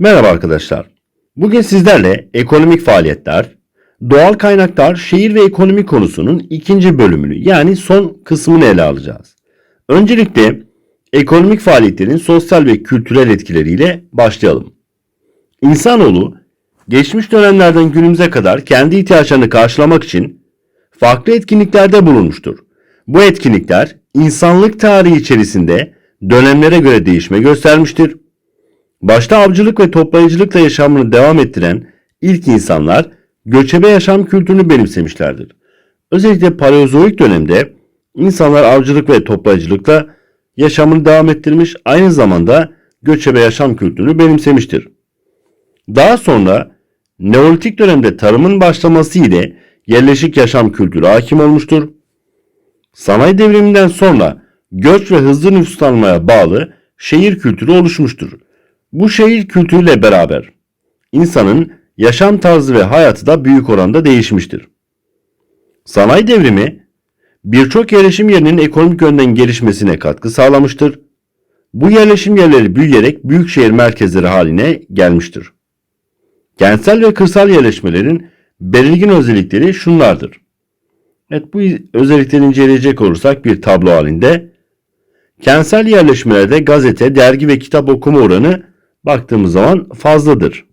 Merhaba arkadaşlar. Bugün sizlerle ekonomik faaliyetler, doğal kaynaklar, şehir ve ekonomi konusunun ikinci bölümünü yani son kısmını ele alacağız. Öncelikle ekonomik faaliyetlerin sosyal ve kültürel etkileriyle başlayalım. İnsanoğlu geçmiş dönemlerden günümüze kadar kendi ihtiyaçlarını karşılamak için farklı etkinliklerde bulunmuştur. Bu etkinlikler insanlık tarihi içerisinde dönemlere göre değişme göstermiştir. Başta avcılık ve toplayıcılıkla yaşamını devam ettiren ilk insanlar göçebe yaşam kültürünü benimsemişlerdir. Özellikle Paleozoik dönemde insanlar avcılık ve toplayıcılıkla yaşamını devam ettirmiş, aynı zamanda göçebe yaşam kültürünü benimsemiştir. Daha sonra Neolitik dönemde tarımın başlaması ile yerleşik yaşam kültürü hakim olmuştur. Sanayi devriminden sonra göç ve hızlı nüfuslanmaya bağlı şehir kültürü oluşmuştur. Bu şehir kültürüyle beraber insanın yaşam tarzı ve hayatı da büyük oranda değişmiştir. Sanayi devrimi birçok yerleşim yerinin ekonomik yönden gelişmesine katkı sağlamıştır. Bu yerleşim yerleri büyüyerek büyük şehir merkezleri haline gelmiştir. Kentsel ve kırsal yerleşmelerin belirgin özellikleri şunlardır. Evet bu özellikleri inceleyecek olursak bir tablo halinde kentsel yerleşmelerde gazete, dergi ve kitap okuma oranı baktığımız zaman fazladır.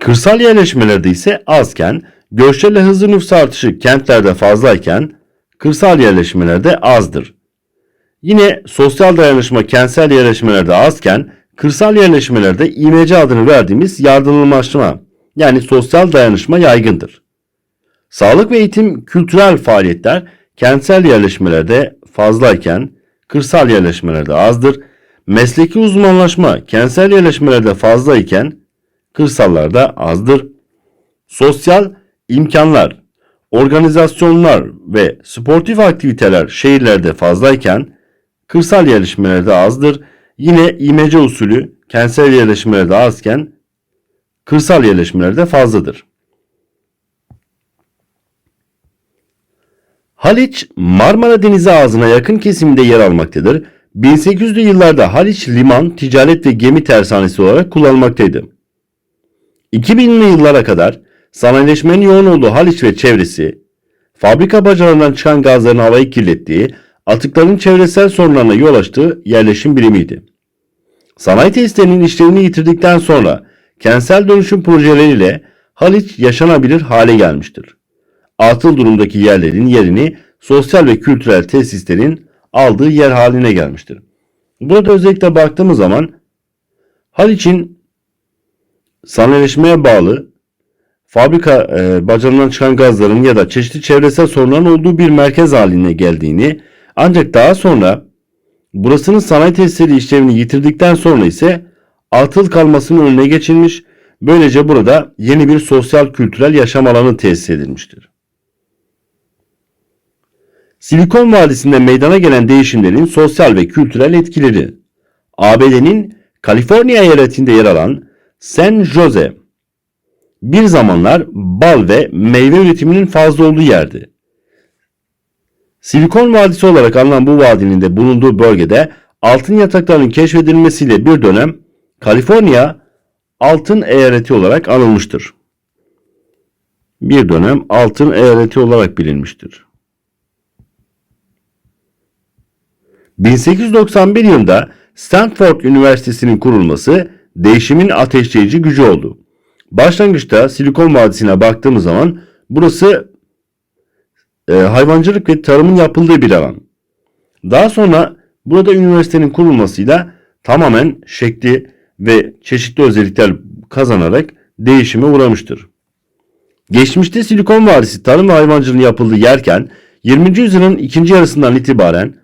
Kırsal yerleşmelerde ise azken, göçlerle hızlı nüfus artışı kentlerde fazlayken, kırsal yerleşmelerde azdır. Yine sosyal dayanışma kentsel yerleşmelerde azken, kırsal yerleşmelerde İMC adını verdiğimiz yardımlaşma yani sosyal dayanışma yaygındır. Sağlık ve eğitim kültürel faaliyetler kentsel yerleşmelerde fazlayken kırsal yerleşmelerde azdır. Mesleki uzmanlaşma kentsel yerleşmelerde fazlayken kırsallarda azdır. Sosyal imkanlar, organizasyonlar ve sportif aktiviteler şehirlerde fazlayken kırsal yerleşmelerde azdır. Yine imece usulü kentsel yerleşmelerde azken kırsal yerleşmelerde fazladır. Haliç Marmara Denizi ağzına yakın kesiminde yer almaktadır. 1800'lü yıllarda Haliç liman, ticaret ve gemi tersanesi olarak kullanılmaktaydı. 2000'li yıllara kadar sanayileşmenin yoğun olduğu Haliç ve çevresi, fabrika bacalarından çıkan gazların havayı kirlettiği, atıkların çevresel sorunlarına yol açtığı yerleşim birimiydi. Sanayi tesislerinin işlevini yitirdikten sonra kentsel dönüşüm projeleriyle Haliç yaşanabilir hale gelmiştir. Atıl durumdaki yerlerin yerini sosyal ve kültürel tesislerin aldığı yer haline gelmiştir. Burada özellikle baktığımız zaman Haliç'in sanayileşmeye bağlı fabrika e, bacalarından çıkan gazların ya da çeşitli çevresel sorunların olduğu bir merkez haline geldiğini ancak daha sonra burasının sanayi tesisleri işlevini yitirdikten sonra ise atıl kalmasının önüne geçilmiş böylece burada yeni bir sosyal kültürel yaşam alanı tesis edilmiştir. Silikon Vadisi'nde meydana gelen değişimlerin sosyal ve kültürel etkileri. ABD'nin Kaliforniya eyaletinde yer alan San Jose bir zamanlar bal ve meyve üretiminin fazla olduğu yerdi. Silikon Vadisi olarak anılan bu vadinin de bulunduğu bölgede altın yataklarının keşfedilmesiyle bir dönem Kaliforniya altın eyaleti olarak anılmıştır. Bir dönem altın eyaleti olarak bilinmiştir. 1891 yılında Stanford Üniversitesi'nin kurulması değişimin ateşleyici gücü oldu. Başlangıçta Silikon Vadisi'ne baktığımız zaman burası e, hayvancılık ve tarımın yapıldığı bir alan. Daha sonra burada üniversitenin kurulmasıyla tamamen şekli ve çeşitli özellikler kazanarak değişime uğramıştır. Geçmişte Silikon Vadisi tarım ve hayvancılığın yapıldığı yerken 20. yüzyılın ikinci yarısından itibaren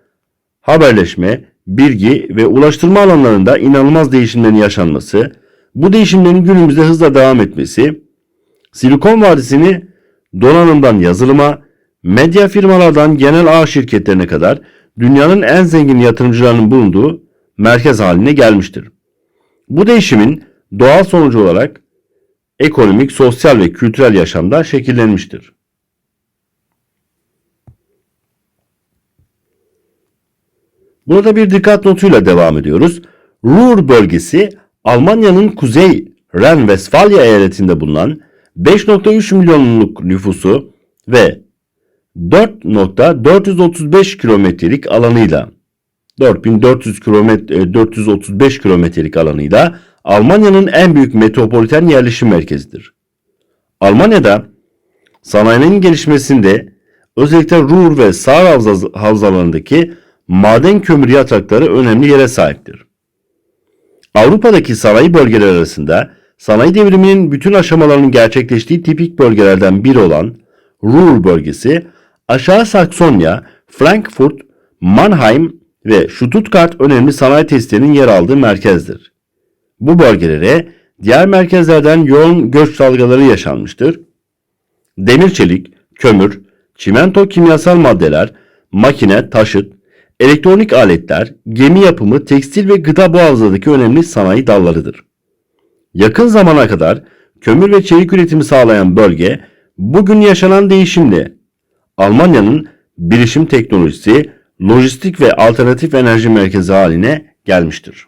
haberleşme, bilgi ve ulaştırma alanlarında inanılmaz değişimlerin yaşanması, bu değişimlerin günümüzde hızla devam etmesi, Silikon Vadisi'ni donanımdan yazılıma, medya firmalardan genel ağ şirketlerine kadar dünyanın en zengin yatırımcılarının bulunduğu merkez haline gelmiştir. Bu değişimin doğal sonucu olarak ekonomik, sosyal ve kültürel yaşamda şekillenmiştir. Burada bir dikkat notuyla devam ediyoruz. Ruhr bölgesi Almanya'nın kuzey Ren-Vesfalya eyaletinde bulunan 5.3 milyonluk nüfusu ve 4.435 kilometrelik alanıyla 4400 kilometre 435 kilometrelik alanıyla Almanya'nın en büyük metropoliten yerleşim merkezidir. Almanya'da sanayinin gelişmesinde özellikle Ruhr ve Saar havza- havzalarındaki maden kömür yatakları önemli yere sahiptir. Avrupa'daki sanayi bölgeleri arasında sanayi devriminin bütün aşamalarının gerçekleştiği tipik bölgelerden biri olan Ruhr bölgesi, Aşağı Saksonya, Frankfurt, Mannheim ve Stuttgart önemli sanayi tesislerinin yer aldığı merkezdir. Bu bölgelere diğer merkezlerden yoğun göç dalgaları yaşanmıştır. Demir çelik, kömür, çimento kimyasal maddeler, makine, taşıt, elektronik aletler, gemi yapımı, tekstil ve gıda bu havzadaki önemli sanayi dallarıdır. Yakın zamana kadar kömür ve çelik üretimi sağlayan bölge bugün yaşanan değişimle Almanya'nın bilişim teknolojisi, lojistik ve alternatif enerji merkezi haline gelmiştir.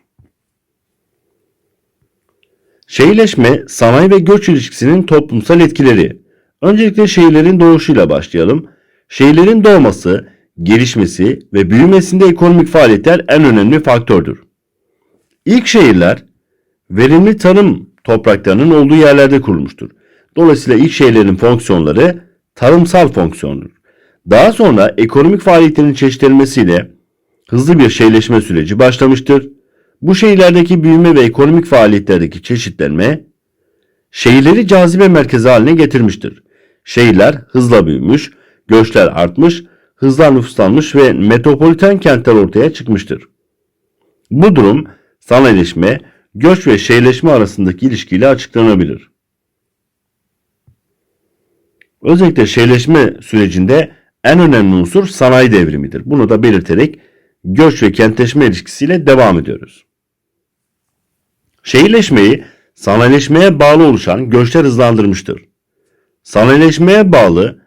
Şehirleşme, sanayi ve göç ilişkisinin toplumsal etkileri. Öncelikle şehirlerin doğuşuyla başlayalım. Şehirlerin doğması, gelişmesi ve büyümesinde ekonomik faaliyetler en önemli faktördür. İlk şehirler verimli tarım topraklarının olduğu yerlerde kurulmuştur. Dolayısıyla ilk şehirlerin fonksiyonları tarımsal fonksiyondur. Daha sonra ekonomik faaliyetlerin çeşitlenmesiyle hızlı bir şehirleşme süreci başlamıştır. Bu şehirlerdeki büyüme ve ekonomik faaliyetlerdeki çeşitlenme şehirleri cazibe merkezi haline getirmiştir. Şehirler hızla büyümüş, göçler artmış, hızla nüfuslanmış ve metropoliten kentler ortaya çıkmıştır. Bu durum sanayileşme, göç ve şehirleşme arasındaki ilişkiyle açıklanabilir. Özellikle şehirleşme sürecinde en önemli unsur sanayi devrimidir. Bunu da belirterek göç ve kentleşme ilişkisiyle devam ediyoruz. Şehirleşmeyi sanayileşmeye bağlı oluşan göçler hızlandırmıştır. Sanayileşmeye bağlı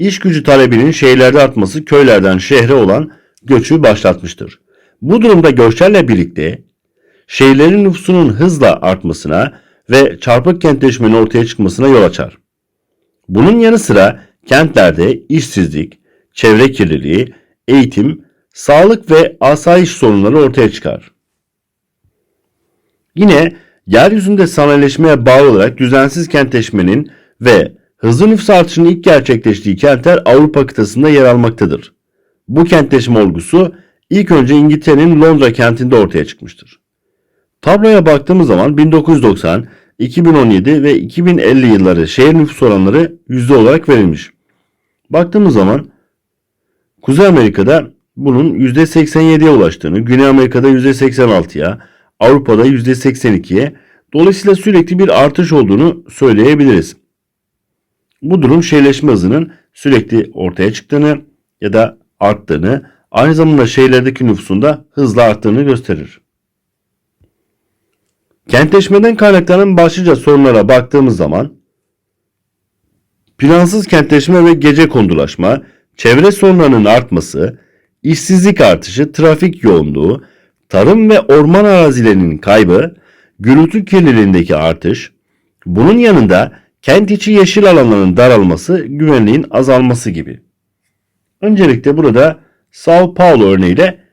iş gücü talebinin şehirlerde artması köylerden şehre olan göçü başlatmıştır. Bu durumda göçlerle birlikte şehirlerin nüfusunun hızla artmasına ve çarpık kentleşmenin ortaya çıkmasına yol açar. Bunun yanı sıra kentlerde işsizlik, çevre kirliliği, eğitim, sağlık ve asayiş sorunları ortaya çıkar. Yine yeryüzünde sanayileşmeye bağlı olarak düzensiz kentleşmenin ve hızlı nüfus artışının ilk gerçekleştiği kentler Avrupa kıtasında yer almaktadır. Bu kentleşme olgusu ilk önce İngiltere'nin Londra kentinde ortaya çıkmıştır. Tabloya baktığımız zaman 1990, 2017 ve 2050 yılları şehir nüfus oranları yüzde olarak verilmiş. Baktığımız zaman Kuzey Amerika'da bunun %87'ye ulaştığını, Güney Amerika'da %86'ya, Avrupa'da %82'ye, dolayısıyla sürekli bir artış olduğunu söyleyebiliriz. Bu durum şehirleşme hızının sürekli ortaya çıktığını ya da arttığını, aynı zamanda şehirlerdeki nüfusun da hızla arttığını gösterir. Kentleşmeden kaynaklanan başlıca sorunlara baktığımız zaman plansız kentleşme ve gece kondulaşma, çevre sorunlarının artması, işsizlik artışı, trafik yoğunluğu, tarım ve orman arazilerinin kaybı, gürültü kirliliğindeki artış, bunun yanında kent içi yeşil alanların daralması, güvenliğin azalması gibi. Öncelikle burada Sao Paulo örneğiyle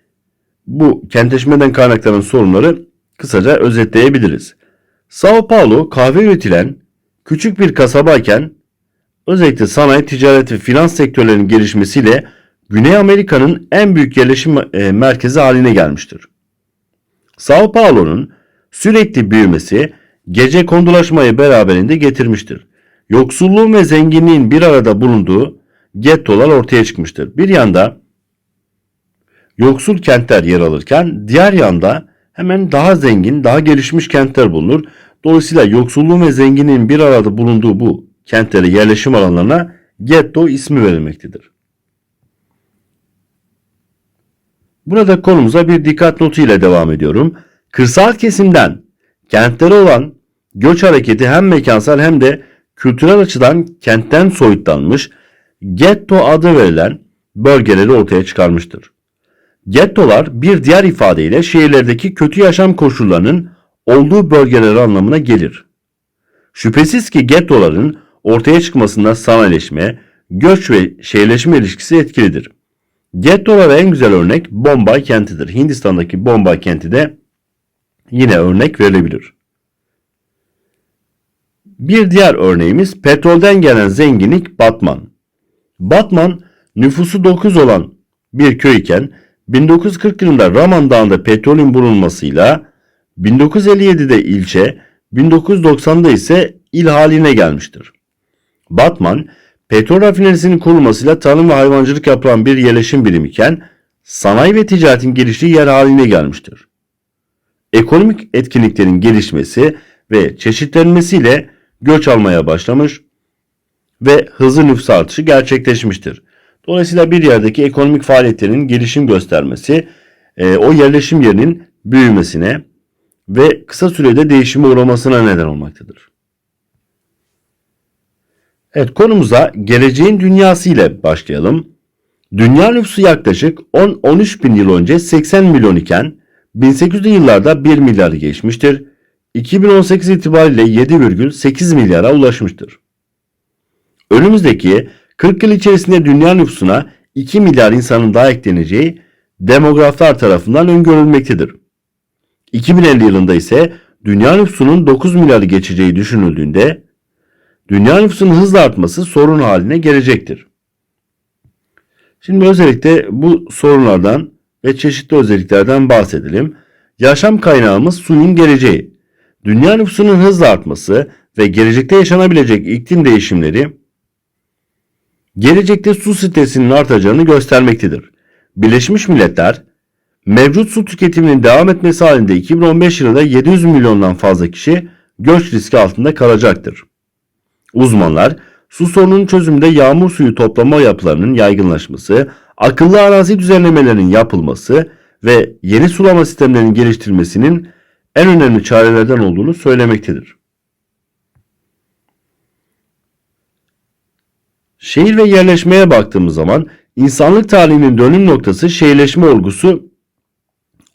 bu kentleşmeden kaynaklanan sorunları kısaca özetleyebiliriz. Sao Paulo kahve üretilen küçük bir kasabayken özellikle sanayi, ticaret ve finans sektörlerinin gelişmesiyle Güney Amerika'nın en büyük yerleşim e, merkezi haline gelmiştir. Sao Paulo'nun sürekli büyümesi gece kondulaşmayı beraberinde getirmiştir. Yoksulluğun ve zenginliğin bir arada bulunduğu gettolar ortaya çıkmıştır. Bir yanda yoksul kentler yer alırken diğer yanda hemen daha zengin, daha gelişmiş kentler bulunur. Dolayısıyla yoksulluğun ve zenginliğin bir arada bulunduğu bu kentlere yerleşim alanlarına getto ismi verilmektedir. Burada konumuza bir dikkat notu ile devam ediyorum. Kırsal kesimden kentlere olan göç hareketi hem mekansal hem de kültürel açıdan kentten soyutlanmış getto adı verilen bölgeleri ortaya çıkarmıştır. Gettolar bir diğer ifadeyle şehirlerdeki kötü yaşam koşullarının olduğu bölgeler anlamına gelir. Şüphesiz ki gettoların ortaya çıkmasında sanayileşme, göç ve şehirleşme ilişkisi etkilidir. Gettolara en güzel örnek Bombay kentidir. Hindistan'daki Bombay kenti de yine örnek verilebilir. Bir diğer örneğimiz petrolden gelen zenginlik Batman. Batman nüfusu 9 olan bir köy iken 1940 yılında Raman Dağı'nda petrolün bulunmasıyla 1957'de ilçe, 1990'da ise il haline gelmiştir. Batman, petrol rafinerisinin kurulmasıyla tarım ve hayvancılık yapılan bir yerleşim birimi iken sanayi ve ticaretin geliştiği yer haline gelmiştir. Ekonomik etkinliklerin gelişmesi ve çeşitlenmesiyle göç almaya başlamış ve hızlı nüfus artışı gerçekleşmiştir. Dolayısıyla bir yerdeki ekonomik faaliyetlerin gelişim göstermesi e, o yerleşim yerinin büyümesine ve kısa sürede değişime uğramasına neden olmaktadır. Evet konumuza geleceğin dünyası ile başlayalım. Dünya nüfusu yaklaşık 10-13 bin yıl önce 80 milyon iken 1800'lü yıllarda 1 milyarı geçmiştir. 2018 itibariyle 7,8 milyara ulaşmıştır. Önümüzdeki 40 yıl içerisinde dünya nüfusuna 2 milyar insanın daha ekleneceği demograflar tarafından öngörülmektedir. 2050 yılında ise dünya nüfusunun 9 milyarı geçeceği düşünüldüğünde dünya nüfusunun hızla artması sorun haline gelecektir. Şimdi özellikle bu sorunlardan ve çeşitli özelliklerden bahsedelim. Yaşam kaynağımız suyun geleceği. Dünya nüfusunun hızla artması ve gelecekte yaşanabilecek iklim değişimleri gelecekte su stresinin artacağını göstermektedir. Birleşmiş Milletler mevcut su tüketiminin devam etmesi halinde 2015 yılında 700 milyondan fazla kişi göç riski altında kalacaktır. Uzmanlar su sorununun çözümünde yağmur suyu toplama yapılarının yaygınlaşması, akıllı arazi düzenlemelerinin yapılması ve yeni sulama sistemlerinin geliştirilmesinin en önemli çarelerden olduğunu söylemektedir. Şehir ve yerleşmeye baktığımız zaman insanlık tarihinin dönüm noktası şehirleşme olgusu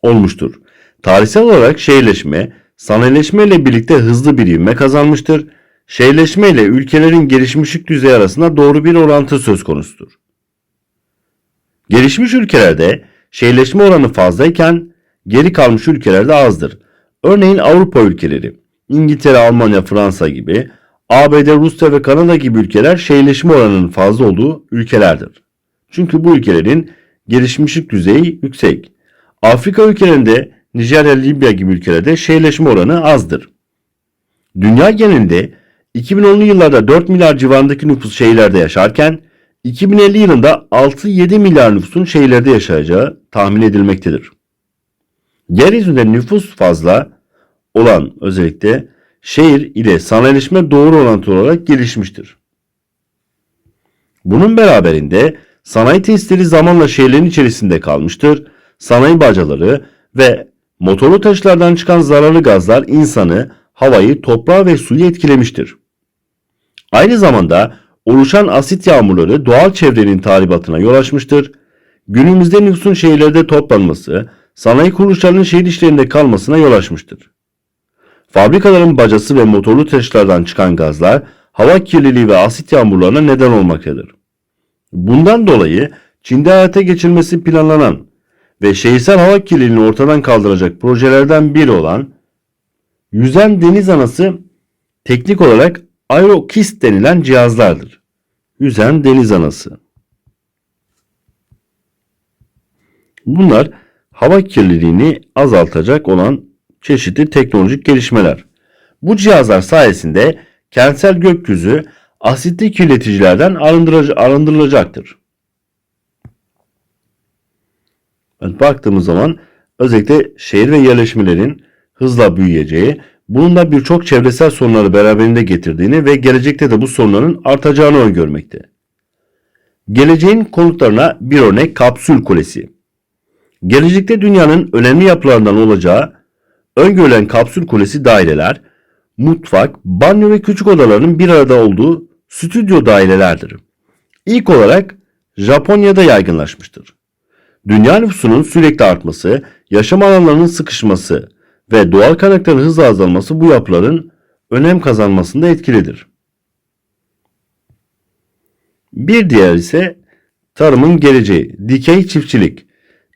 olmuştur. Tarihsel olarak şehirleşme, sanayileşme ile birlikte hızlı bir ivme kazanmıştır. Şehirleşme ile ülkelerin gelişmişlik düzeyi arasında doğru bir orantı söz konusudur. Gelişmiş ülkelerde şehirleşme oranı fazlayken geri kalmış ülkelerde azdır. Örneğin Avrupa ülkeleri, İngiltere, Almanya, Fransa gibi, ABD, Rusya ve Kanada gibi ülkeler şehirleşme oranının fazla olduğu ülkelerdir. Çünkü bu ülkelerin gelişmişlik düzeyi yüksek. Afrika ülkelerinde Nijerya, Libya gibi ülkelerde şehirleşme oranı azdır. Dünya genelinde 2010'lu yıllarda 4 milyar civarındaki nüfus şehirlerde yaşarken 2050 yılında 6-7 milyar nüfusun şehirlerde yaşayacağı tahmin edilmektedir. Yeryüzünde nüfus fazla olan özellikle şehir ile sanayileşme doğru orantılı olarak gelişmiştir. Bunun beraberinde sanayi tesisleri zamanla şehirlerin içerisinde kalmıştır. Sanayi bacaları ve motorlu taşlardan çıkan zararlı gazlar insanı, havayı, toprağı ve suyu etkilemiştir. Aynı zamanda oluşan asit yağmurları doğal çevrenin tahribatına yol açmıştır. Günümüzde nüfusun şehirlerde toplanması, sanayi kuruluşlarının şehir işlerinde kalmasına yol açmıştır. Fabrikaların bacası ve motorlu taşlardan çıkan gazlar hava kirliliği ve asit yağmurlarına neden olmaktadır. Bundan dolayı Çin'de hayata geçirmesi planlanan ve şehirsel hava kirliliğini ortadan kaldıracak projelerden biri olan yüzen deniz anası teknik olarak aerokist denilen cihazlardır. Yüzen deniz anası. Bunlar hava kirliliğini azaltacak olan çeşitli teknolojik gelişmeler. Bu cihazlar sayesinde kentsel gökyüzü asitli kirleticilerden arındırılacaktır. Yani baktığımız zaman özellikle şehir ve yerleşmelerin hızla büyüyeceği, bunun da birçok çevresel sorunları beraberinde getirdiğini ve gelecekte de bu sorunların artacağını öngörmekte. Geleceğin konutlarına bir örnek kapsül kulesi. Gelecekte dünyanın önemli yapılarından olacağı öngörülen kapsül kulesi daireler, mutfak, banyo ve küçük odaların bir arada olduğu stüdyo dairelerdir. İlk olarak Japonya'da yaygınlaşmıştır. Dünya nüfusunun sürekli artması, yaşam alanlarının sıkışması ve doğal kaynakların hızla azalması bu yapıların önem kazanmasında etkilidir. Bir diğer ise tarımın geleceği, dikey çiftçilik.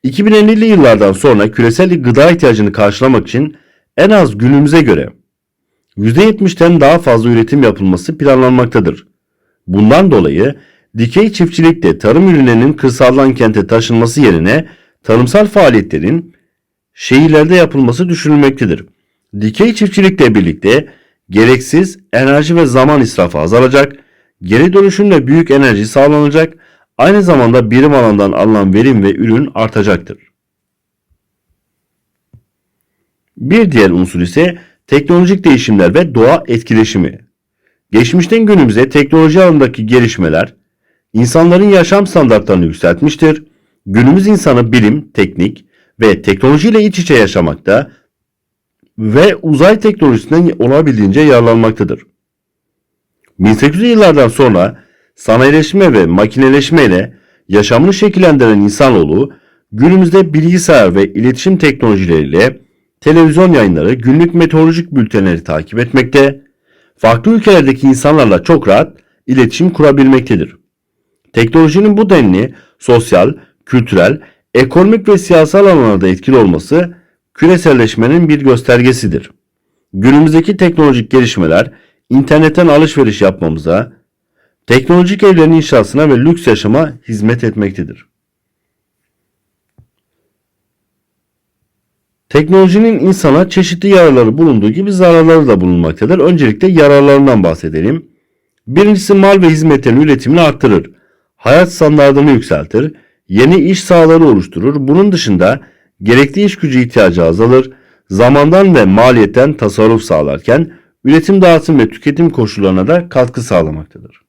2050'li yıllardan sonra küresel gıda ihtiyacını karşılamak için en az günümüze göre %70'ten daha fazla üretim yapılması planlanmaktadır. Bundan dolayı dikey çiftçilikte tarım ürünlerinin kırsaldan kente taşınması yerine tarımsal faaliyetlerin şehirlerde yapılması düşünülmektedir. Dikey çiftçilikle birlikte gereksiz enerji ve zaman israfı azalacak, geri dönüşümle büyük enerji sağlanacak, aynı zamanda birim alandan alınan verim ve ürün artacaktır. Bir diğer unsur ise teknolojik değişimler ve doğa etkileşimi. Geçmişten günümüze teknoloji alanındaki gelişmeler insanların yaşam standartlarını yükseltmiştir. Günümüz insanı bilim, teknik ve teknolojiyle iç içe yaşamakta ve uzay teknolojisinden olabildiğince yararlanmaktadır. 1800'lü yıllardan sonra sanayileşme ve makineleşme ile yaşamını şekillendiren insanoğlu günümüzde bilgisayar ve iletişim teknolojileriyle televizyon yayınları, günlük meteorolojik bültenleri takip etmekte, farklı ülkelerdeki insanlarla çok rahat iletişim kurabilmektedir. Teknolojinin bu denli sosyal, kültürel, ekonomik ve siyasal alanlarda etkili olması küreselleşmenin bir göstergesidir. Günümüzdeki teknolojik gelişmeler internetten alışveriş yapmamıza, teknolojik evlerin inşasına ve lüks yaşama hizmet etmektedir. Teknolojinin insana çeşitli yararları bulunduğu gibi zararları da bulunmaktadır. Öncelikle yararlarından bahsedelim. Birincisi mal ve hizmetlerin üretimini arttırır. Hayat standartını yükseltir. Yeni iş sahaları oluşturur. Bunun dışında gerekli iş gücü ihtiyacı azalır. Zamandan ve maliyetten tasarruf sağlarken üretim dağıtım ve tüketim koşullarına da katkı sağlamaktadır.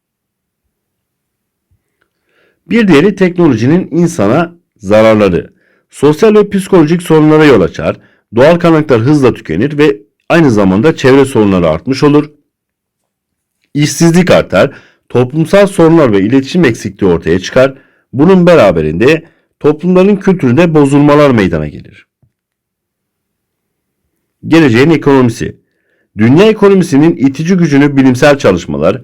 Bir diğeri teknolojinin insana zararları. Sosyal ve psikolojik sorunlara yol açar, doğal kaynaklar hızla tükenir ve aynı zamanda çevre sorunları artmış olur. İşsizlik artar, toplumsal sorunlar ve iletişim eksikliği ortaya çıkar. Bunun beraberinde toplumların kültüründe bozulmalar meydana gelir. Geleceğin ekonomisi Dünya ekonomisinin itici gücünü bilimsel çalışmalar,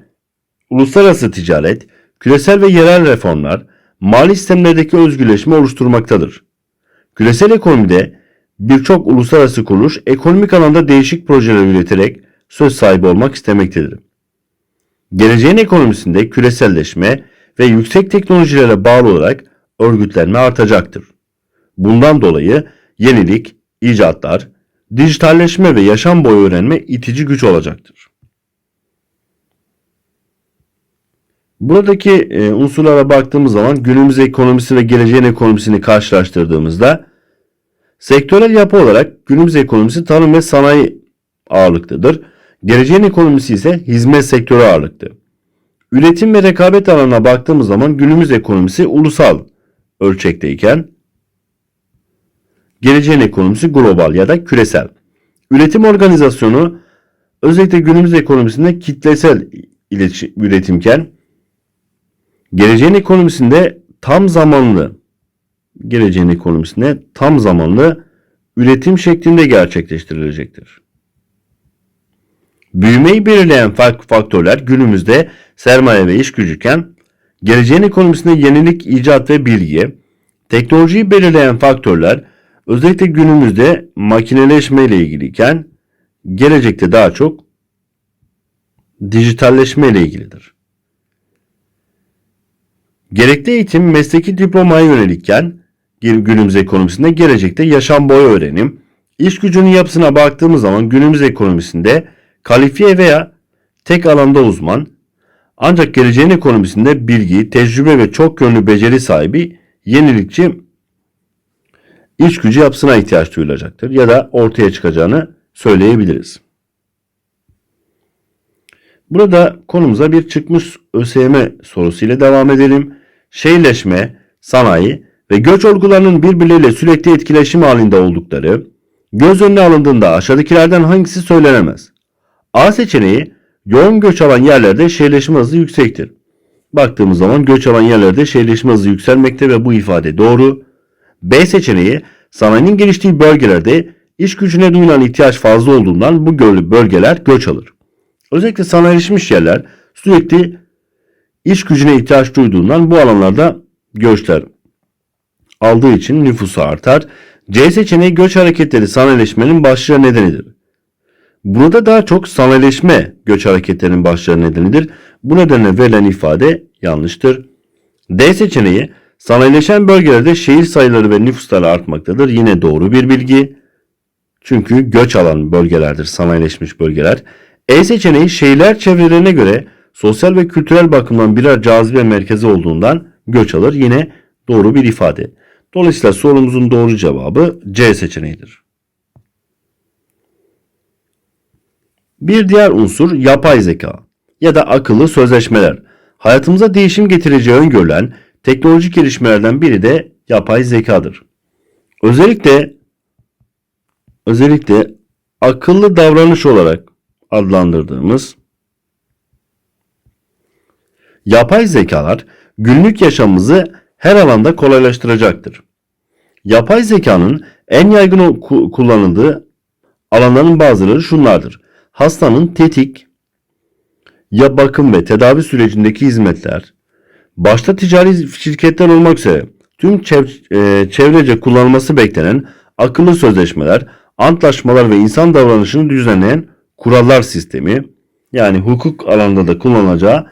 uluslararası ticaret, küresel ve yerel reformlar, mali sistemlerdeki özgürleşme oluşturmaktadır. Küresel ekonomide birçok uluslararası kuruluş ekonomik alanda değişik projeler üreterek söz sahibi olmak istemektedir. Geleceğin ekonomisinde küreselleşme ve yüksek teknolojilere bağlı olarak örgütlenme artacaktır. Bundan dolayı yenilik, icatlar, dijitalleşme ve yaşam boyu öğrenme itici güç olacaktır. Buradaki e, unsurlara baktığımız zaman günümüz ekonomisi ve geleceğin ekonomisini karşılaştırdığımızda sektörel yapı olarak günümüz ekonomisi tarım ve sanayi ağırlıklıdır. Geleceğin ekonomisi ise hizmet sektörü ağırlıklı. Üretim ve rekabet alanına baktığımız zaman günümüz ekonomisi ulusal ölçekteyken geleceğin ekonomisi global ya da küresel. Üretim organizasyonu özellikle günümüz ekonomisinde kitlesel üretimken geleceğin ekonomisinde tam zamanlı geleceğin ekonomisinde tam zamanlı üretim şeklinde gerçekleştirilecektir. Büyümeyi belirleyen farklı faktörler günümüzde sermaye ve iş gücüken geleceğin ekonomisinde yenilik, icat ve bilgi, teknolojiyi belirleyen faktörler özellikle günümüzde makineleşme ile ilgiliyken gelecekte daha çok dijitalleşme ile ilgilidir. Gerekli eğitim mesleki diplomaya yönelikken günümüz ekonomisinde gelecekte yaşam boyu öğrenim, iş gücünün yapısına baktığımız zaman günümüz ekonomisinde kalifiye veya tek alanda uzman, ancak geleceğin ekonomisinde bilgi, tecrübe ve çok yönlü beceri sahibi yenilikçi iş gücü yapısına ihtiyaç duyulacaktır ya da ortaya çıkacağını söyleyebiliriz. Burada konumuza bir çıkmış ÖSYM sorusuyla devam edelim. Şehirleşme, sanayi ve göç olgularının birbirleriyle sürekli etkileşim halinde oldukları göz önüne alındığında aşağıdakilerden hangisi söylenemez? A seçeneği yoğun göç alan yerlerde şehirleşme hızı yüksektir. Baktığımız zaman göç alan yerlerde şehirleşme hızı yükselmekte ve bu ifade doğru. B seçeneği sanayinin geliştiği bölgelerde iş gücüne duyulan ihtiyaç fazla olduğundan bu gölü bölgeler göç alır. Özellikle sanayileşmiş yerler sürekli iş gücüne ihtiyaç duyduğundan bu alanlarda göçler aldığı için nüfusu artar. C seçeneği göç hareketleri sanayileşmenin başlıca nedenidir. Burada daha çok sanayileşme göç hareketlerinin başlıca nedenidir. Bu nedenle verilen ifade yanlıştır. D seçeneği sanayileşen bölgelerde şehir sayıları ve nüfusları artmaktadır. Yine doğru bir bilgi. Çünkü göç alan bölgelerdir sanayileşmiş bölgeler. E seçeneği şehirler çevrelerine göre sosyal ve kültürel bakımdan birer cazibe merkezi olduğundan göç alır. Yine doğru bir ifade. Dolayısıyla sorumuzun doğru cevabı C seçeneğidir. Bir diğer unsur yapay zeka ya da akıllı sözleşmeler. Hayatımıza değişim getireceği öngörülen teknolojik gelişmelerden biri de yapay zekadır. Özellikle özellikle akıllı davranış olarak adlandırdığımız yapay zekalar günlük yaşamımızı her alanda kolaylaştıracaktır. Yapay zekanın en yaygın kullanıldığı alanların bazıları şunlardır. Hastanın tetik, ya bakım ve tedavi sürecindeki hizmetler, başta ticari şirketler olmak üzere tüm çev- e, çevrece kullanılması beklenen akıllı sözleşmeler, antlaşmalar ve insan davranışını düzenleyen kurallar sistemi yani hukuk alanında da kullanılacağı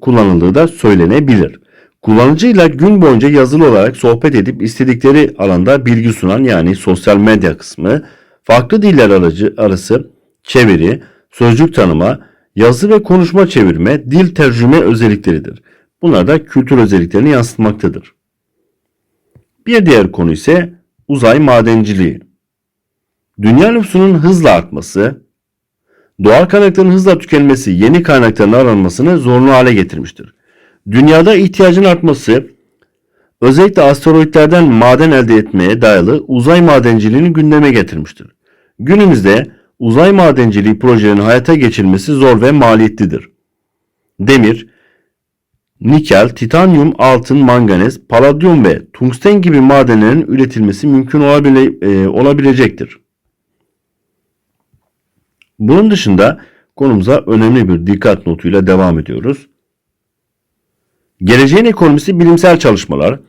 kullanıldığı da söylenebilir. Kullanıcıyla gün boyunca yazılı olarak sohbet edip istedikleri alanda bilgi sunan yani sosyal medya kısmı, farklı diller aracı arası çeviri, sözcük tanıma, yazı ve konuşma çevirme, dil tercüme özellikleridir. Bunlar da kültür özelliklerini yansıtmaktadır. Bir diğer konu ise uzay madenciliği. Dünya nüfusunun hızla artması, doğal kaynakların hızla tükenmesi yeni kaynakların aranmasını zorunlu hale getirmiştir. Dünyada ihtiyacın artması özellikle asteroitlerden maden elde etmeye dayalı uzay madenciliğini gündeme getirmiştir. Günümüzde uzay madenciliği projelerinin hayata geçirilmesi zor ve maliyetlidir. Demir, nikel, titanyum, altın, manganez, paladyum ve tungsten gibi madenlerin üretilmesi mümkün olabile, e, olabilecektir. Bunun dışında konumuza önemli bir dikkat notuyla devam ediyoruz. Geleceğin ekonomisi bilimsel çalışmalar,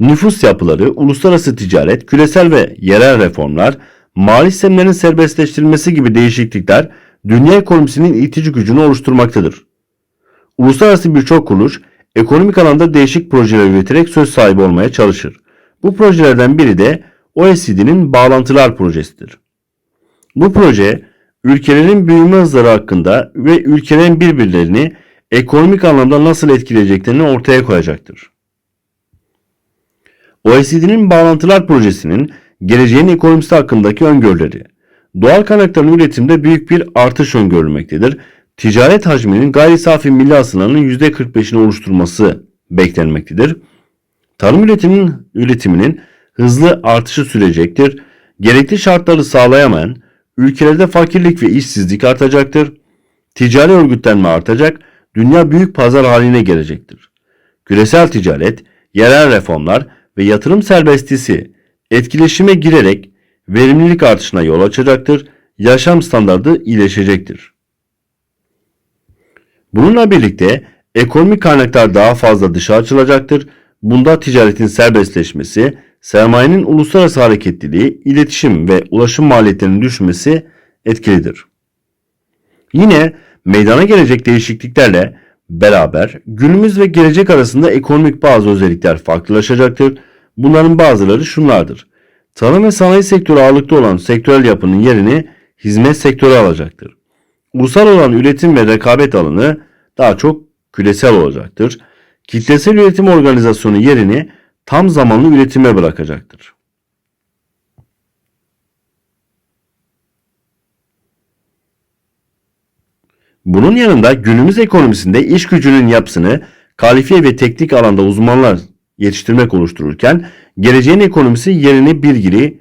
nüfus yapıları, uluslararası ticaret, küresel ve yerel reformlar, mali sistemlerin serbestleştirilmesi gibi değişiklikler dünya ekonomisinin itici gücünü oluşturmaktadır. Uluslararası birçok kuruluş ekonomik alanda değişik projeler üreterek söz sahibi olmaya çalışır. Bu projelerden biri de OECD'nin Bağlantılar Projesidir. Bu proje ülkelerin büyüme hızları hakkında ve ülkelerin birbirlerini ekonomik anlamda nasıl etkileyeceklerini ortaya koyacaktır. OECD'nin Bağlantılar Projesi'nin geleceğin ekonomisi hakkındaki öngörüleri. Doğal kaynakların üretimde büyük bir artış öngörülmektedir. Ticaret hacminin gayri safi milli hasılanın %45'ini oluşturması beklenmektedir. Tarım üretiminin, üretiminin hızlı artışı sürecektir. Gerekli şartları sağlayamayan ülkelerde fakirlik ve işsizlik artacaktır. Ticari örgütlenme artacak, dünya büyük pazar haline gelecektir. Küresel ticaret, yerel reformlar ve yatırım serbestisi etkileşime girerek verimlilik artışına yol açacaktır, yaşam standardı iyileşecektir. Bununla birlikte ekonomik kaynaklar daha fazla dışa açılacaktır. Bunda ticaretin serbestleşmesi, sermayenin uluslararası hareketliliği, iletişim ve ulaşım maliyetlerinin düşmesi etkilidir. Yine meydana gelecek değişikliklerle beraber günümüz ve gelecek arasında ekonomik bazı özellikler farklılaşacaktır. Bunların bazıları şunlardır. Tarım ve sanayi sektörü ağırlıklı olan sektörel yapının yerini hizmet sektörü alacaktır. Ulusal olan üretim ve rekabet alanı daha çok küresel olacaktır. Kitlesel üretim organizasyonu yerini tam zamanlı üretime bırakacaktır. Bunun yanında günümüz ekonomisinde iş gücünün yapısını kalifiye ve teknik alanda uzmanlar yetiştirmek oluştururken geleceğin ekonomisi yerini bilgili,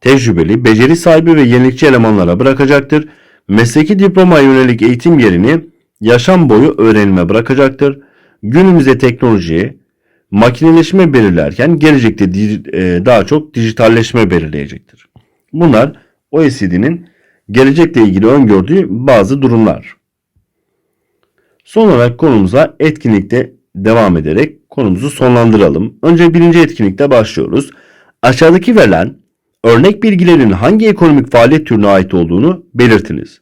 tecrübeli, beceri sahibi ve yenilikçi elemanlara bırakacaktır. Mesleki diplomaya yönelik eğitim yerini yaşam boyu öğrenime bırakacaktır. Günümüzde teknoloji, makineleşme belirlerken gelecekte e, daha çok dijitalleşme belirleyecektir. Bunlar OECD'nin gelecekle ilgili öngördüğü bazı durumlar. Son olarak konumuza etkinlikte devam ederek konumuzu sonlandıralım. Önce birinci etkinlikte başlıyoruz. Aşağıdaki verilen örnek bilgilerin hangi ekonomik faaliyet türüne ait olduğunu belirtiniz.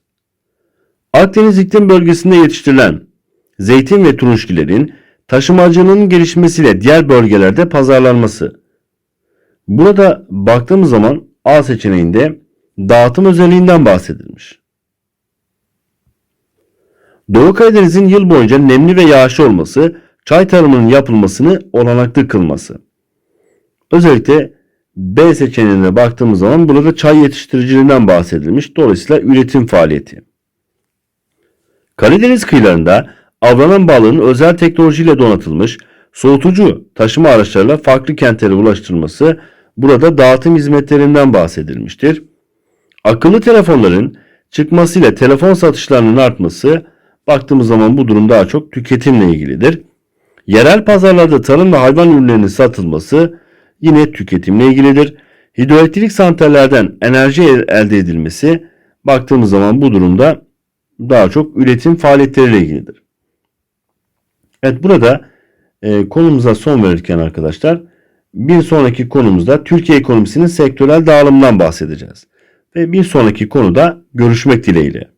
Akdeniz iklim bölgesinde yetiştirilen zeytin ve turunçgilerin taşımacılığının gelişmesiyle diğer bölgelerde pazarlanması. Burada baktığımız zaman A seçeneğinde dağıtım özelliğinden bahsedilmiş. Doğu Karadeniz'in yıl boyunca nemli ve yağışlı olması, çay tarımının yapılmasını olanaklı kılması. Özellikle B seçeneğine baktığımız zaman burada çay yetiştiriciliğinden bahsedilmiş. Dolayısıyla üretim faaliyeti. Karadeniz kıyılarında avlanan balığın özel teknolojiyle donatılmış soğutucu taşıma araçlarıyla farklı kentlere ulaştırılması burada dağıtım hizmetlerinden bahsedilmiştir. Akıllı telefonların çıkmasıyla telefon satışlarının artması baktığımız zaman bu durum daha çok tüketimle ilgilidir. Yerel pazarlarda tarım ve hayvan ürünlerinin satılması yine tüketimle ilgilidir. Hidroelektrik santrallerden enerji el- elde edilmesi baktığımız zaman bu durumda daha çok üretim faaliyetleriyle ilgilidir. Evet burada e, konumuza son verirken arkadaşlar bir sonraki konumuzda Türkiye ekonomisinin sektörel dağılımından bahsedeceğiz. Ve bir sonraki konuda görüşmek dileğiyle.